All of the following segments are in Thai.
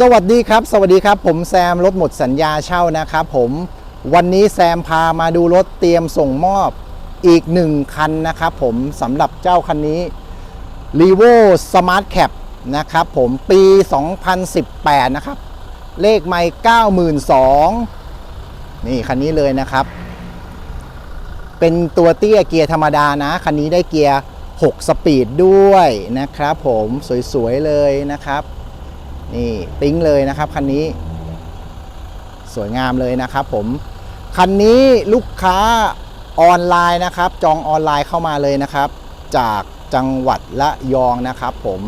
สวัสดีครับ สวัสดีครับ ผมแซมรถหมดสัญญาเช่านะครับผมวันนี้แซมพามาดูรถเตรียมส่งมอบอีกหนึ่งคันนะครับผมสำหรับเจ้าคันนี้ r e v o Smart Cap นะครับผมปี 2018 นะครับ เลขไม่92,000นี่คันนี้เลยนะครับ เป็นตัวเตี้ยเกียร์ธรรมดานะ คันนี้ได้เกียร์ 6 สปีดด้วยนะครับผมสวยๆเลยนะครับ นี่ปิ๊งเลยนะครับคันนี้ สวยงามเลยนะครับผมคันนี้ลูกค้าออนไลน์นะครับ จองออนไลน์เข้ามาเลยนะครับ จากจังหวัดละยองนะครับ ผม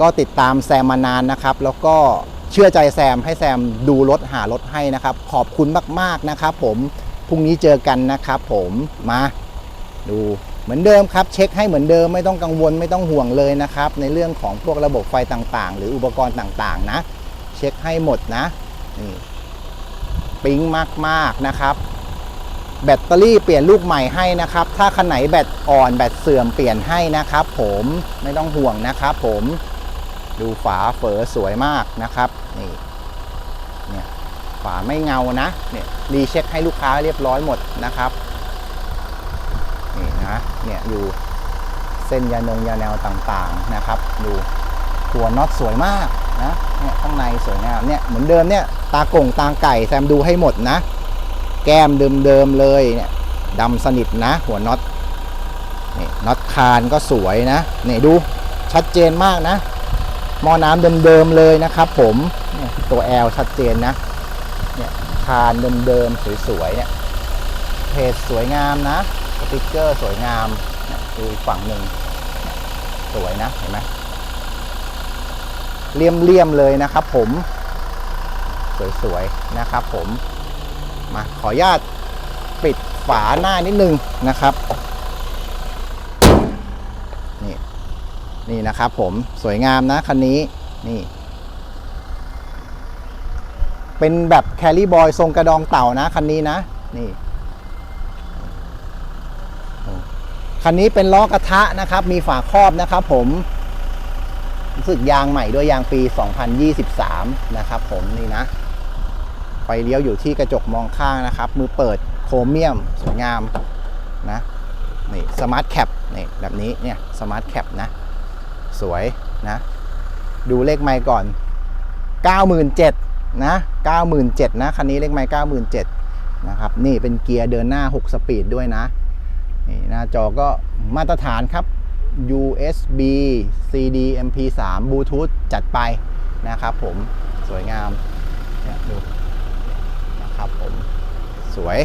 ก็ติดตามแซมมานานนะครับ แล้วก็เชื่อใจแซมให้แซมดูรถหารถให้นะครับ ขอบคุณมากๆนะครับ ผมพรุ่งนี้เจอกันนะครับ ผมมาดู เหมือนเดิมครับเช็คให้เหมือนเดิมไม่ต้องกังวลไม่ต้องห่วงเลยนะครับ ในเรื่องของพวกระบบไฟต่างๆ หรืออุปกรณ์ต่างๆ นะ เช็คให้หมดนะนี่ปิ๊งมากๆนะครับ แบตเตอรี่เปลี่ยนลูกใหม่ให้นะครับ ถ้าคันไหนแบตอ่อนแบตเสื่อมเปลี่ยนให้นะครับ ผมไม่ต้องห่วงนะครับผมดูฝาเฝอสวยมากนะครับนี่เนี่ยฝาไม่เงานะเนี่ยรีเช็คให้ลูกค้าเรียบร้อยหมดนะครับ นะเนี่ยอยู่เส้นยานงยาแนวต่างๆนะครับ ดูหัวน็อตสวยมากนะเนี่ยข้างในสวยงามเนี่ยเหมือนเดิมเนี่ยตากงตาไก่แซมดูให้หมดนะ แก้มเดิมๆเลยเนี่ยดำสนิทนะ หัวน็อตนี่น็อตคานก็สวยนะนี่ดูชัดเจนมากนะหม้อน้ำเดิมๆเลยนะครับ ผมเนี่ยตัว L ชัดเจนนะเนี่ยคานเดิมๆสวยๆเนี่ยเพจสวยงามนะ ติกเกอร์สวยงามดูอีกฝั่งหนึ่งสวยนะเห็นไหมเลี่ยมๆเลยนะครับผม สวยๆนะครับผมมาขออนุญาตปิดฝาหน้านิดนึงนะครับนี่นี่นะครับผมสวยงามนะคันนี้นี่ เป็นแบบแคลรี่บอยทรงกระดองเต่านะคันนี้นะนี่ คันนี้เป็นล้อกระทะนะครับ มีฝาครอบนะครับผมรู้สึกยางใหม่ด้วยยางปี 2023 นะครับผมนี่นะ ไฟเลี้ยวอยู่ที่กระจกมองข้างนะครับ มือเปิดโครเมียม สวยงามนะนี่สมาร์ทแคปนี่แบบนี้เนี่ยสมาร์ทแคปนะ สวยนะ ดูเลขไมค์ก่อน 97,000นะ97,000นะ คันนี้เลขไมค์97,000นะครับ นี่เป็นเกียร์เดินหน้า 6 สปีดด้วยนะ นี่หน้าจอก็มาตรฐานครับ USB CD MP3 Bluetooth จัดไปนะครับผมสวยงามเนี่ยดูนะครับผมสวย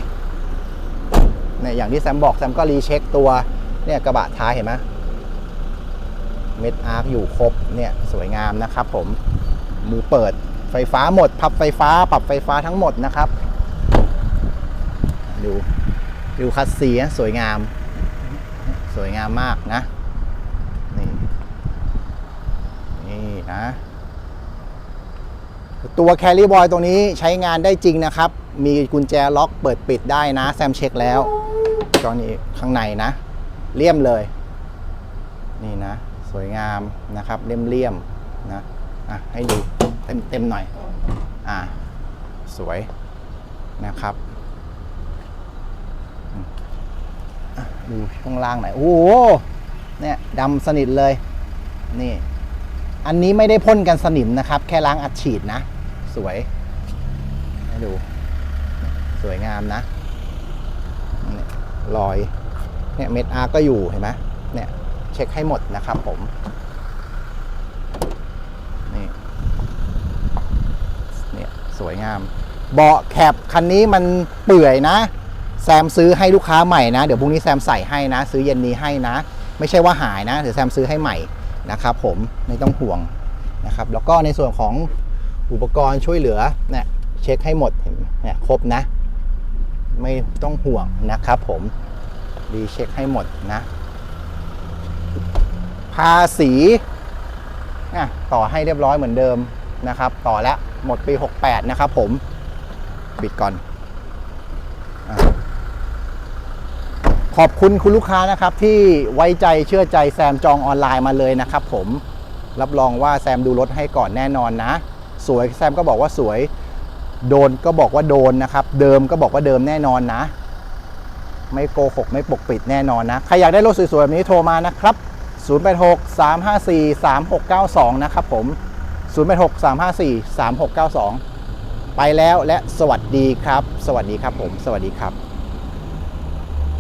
เนี่ยอย่างที่แซมบอกแซมก็รีเช็คตัวเนี่ยกระบะท้ายเห็นไหมเม็ดอาร์คอยู่ครบเนี่ยสวยงามนะครับผมมือเปิดไฟฟ้าหมด พับไฟฟ้าปรับไฟฟ้าทั้งหมดนะครับ ดู ดูคัสซีนะสวยงาม สวยงามมากนะ นี่ นี่นะ ตัวแคล r ่บอยตรงนี้ใช้งานได้จริงนะครับ มีกุญแจล็อกเปิดปิดได้นะ แซมเช็คแล้วจอนี้ข้างในนะ เลี่ยมเลย นี่นะ สวยงามนะครับเลี่ยมเลี่ยมๆนะอะให้ดูเต็มเต็มหน่อย อ่า สวยนะครับอืมอะ ดูช่วงล่างหน่อย โอ้โห เนี่ยดำสนิทเลย นี่ อันนี้ไม่ได้พ่นกันสนิมนะครับ แค่ล้างอัดฉีดนะ สวย ให้ดู สวยงามนะรอย เนี่ยเม็ดอาร์ก็อยู่เห็นไหมเนี่ย เช็คให้หมดนะครับผม นี่ เนี่ย สวยงาม เบาะแคปคันนี้มันเปื่อยนะ แซมซื้อให้ลูกค้าใหม่นะ เดี๋ยวพรุ่งนี้แซมใส่ให้นะ ซื้อเย็นนี้ให้นะ ไม่ใช่ว่าหายนะเดี๋ยวแซมซื้อให้ใหม่นะครับผมไม่ต้องห่วงนะครับแล้วก็ในส่วนของอุปกรณ์ช่วยเหลือเนี่ยเช็คให้หมดเนี่ยครบนะ ไม่ต้องห่วงนะครับผมดีเช็คให้หมดนะภาษีอะต่อให้เรียบร้อยเหมือนเดิมนะครับ ต่อแล้วหมดปี 68 นะครับผม ปิดก่อนอะ ขอบคุณคุณลูกค้านะครับที่ไว้ใจเชื่อใจแซมจองออนไลน์มาเลยนะครับผมรับรองว่าแซมดูรถให้ก่อนแน่นอนนะ สวยแซมก็บอกว่าสวย โดนก็บอกว่าโดนนะครับ เดิมก็บอกว่าเดิมแน่นอนนะ ไม่โกหกไม่ปกปิดแน่นอนนะ ใครอยากได้รถสวยๆแบบนี้โทรมานะครับ 086 354 3692 นะครับผม 086 354 3692 ไปแล้วและสวัสดีครับ สวัสดีครับผม สวัสดีครับ